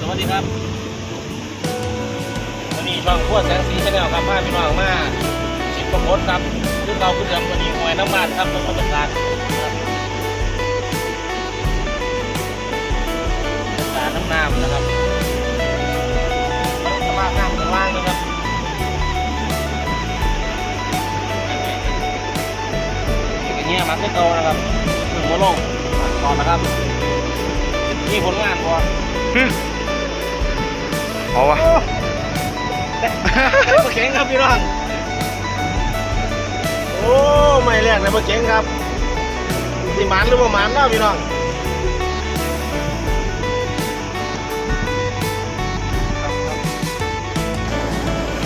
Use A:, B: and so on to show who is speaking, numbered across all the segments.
A: สวัสดีครับวันนี้ช่องพวดแสงสีชาแนลครับพาพี่น้องมาชิดประพดครับคือเราคือเดิมวันนี้หวยน้ำมันครับต้องมาจัดการครับจัดการน้ำน้ำนะครับสภาน้ำข้างล่างนะครับอย่างเงี้ยมันไม่โตนะครับถึงหัวลงก่อนนะครับ นี่ผลงานพอ
B: เอาวะ
A: มาเก่งครับพี่น้องโอ้ไม่แรกเลยมาเก่งครับสิหมันหรือว่าหมันเนาะพี่น้อง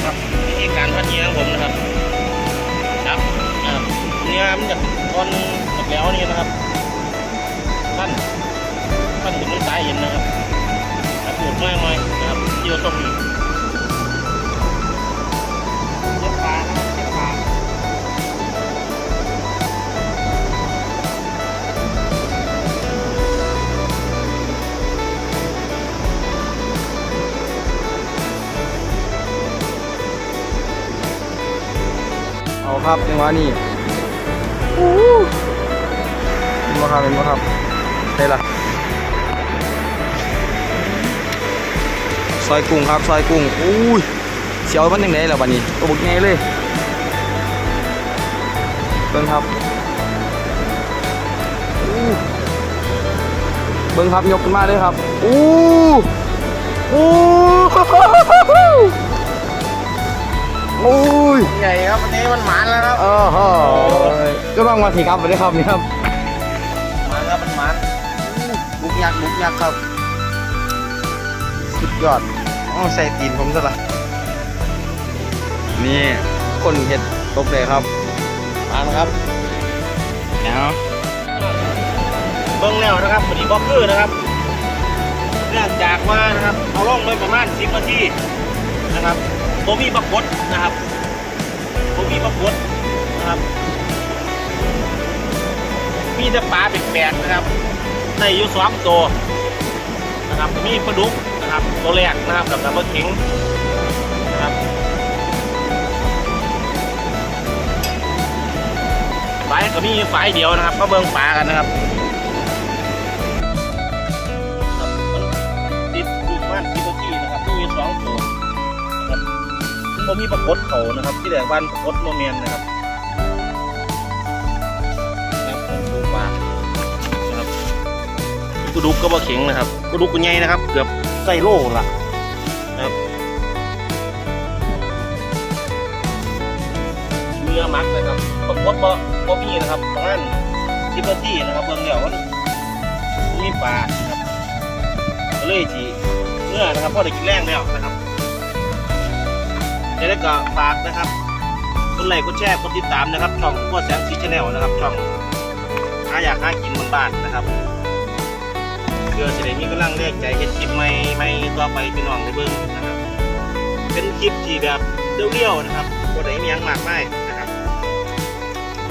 A: ครับวิธีการพัดเงี้ยของผมนะครับครับครับเนื้อมันจะก้อนหมดแล้วนี่นะครับท่าน เห็นนะครับครับปวดมากไหมนะครับเยี่ยวต้มอีกเจ็บขานะครับเจ็บขา
B: เอาครับจังหวะนี้เป็นบ่ครับเป็นบ่ครับได้ละ ซอยกุ้งครับซอยกุ้งอุ้ยเสียวมันยังไงล่ะบัดนี้ตัวบุกไงเลยเบิ่งครับอู้เบิ่งครับยกขึ้นมาเลยครับอู้อู้อู้ย
A: ใหญ่ครับวันนี้มันหมานแล้วครับ
B: โอ้โหก็ต้องมาสิครับสวัสดีครับนี่ครับ
A: หมานครับมันหมาน
B: บุกยักษ์บุกยักษ์ครับสุดยอด อ๋อใส่ตีนผมซะละนี่คนเห็ดตกเลยครับ
A: หมานครับ
B: เอา
A: เบิ้งแล้วนะครับพอดีบล็อกเกอร์นะครับเนื่องจากว่านะครับเอาล่องไปประมาณ10นาทีนะครับโบมีปรากฏนะครับโบมีปรากฏนะครับมีแต่ปลาแปลกๆนะครับในอยูสองตัวนะครับมีปลาดุก นะครับตัวแรกนะครับกับดับเบิลคิงนะครับไฟก็มีไฟเดียวนะครับมาเบิ่งปลากันนะครับติดอยู่ประมาณสิบนาทีนะครับมีสองตัวนะครับซึ่งผมมีปรากฏเขานะครับ ที่แรกวันปรากฏโมเมนนะครับนะครับดูปลานะครับกระดูกก็บ่เข็งนะครับกระดูกก็ใหญ่นะครับ เกือบ ใส่โล่ละนะครับเนื้อมักนะครับปรากฏบ่บ่มีนะครับประมาณสิบนาทีนะครับเบิ่งแล้วมันมีปลานะครับก็เลยจีเนื้อนะครับพอได้กินแรงแล้วนะครับแล้วก็ฝากนะครับกดไลค์กดแชร์กดติดตามนะครับช่องพวกแสงสีชาแนลนะครับช่องหาอยากหากินบนบ้านๆนะครับ พื่อจะได้มีกำลังแรกใจเฮ็ดคลิปใหม่ใหม่ต่อไปพี่น้องได้เบิ่งนะครับ เป็นคลิปที่แบบเรียวๆนะครับบ่ได้มีอ้างมากมายนะครับ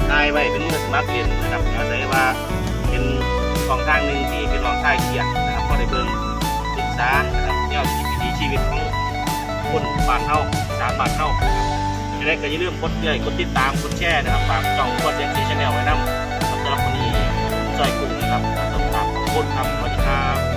A: ถ่ายไว้เป็นมือสมัครเดียนนะครับอาศัยว่าเป็นกองทางหนึ่งที่พี่น้องถ่ายเกียรนะครับพอได้เบิ่งศึกษานะครับเนวคิดดีชีวิตของคนบ้านเท่าสามบ้านเท่านะครับจะได้ก็อย่าลืมกดเลยกดติดตามกดแชร์นะครับฝากช่องกดยังสีชาแนลไว้นำสำหรับวันนี้ใจอยกุ้งนะครับ คนทำบสวัครับ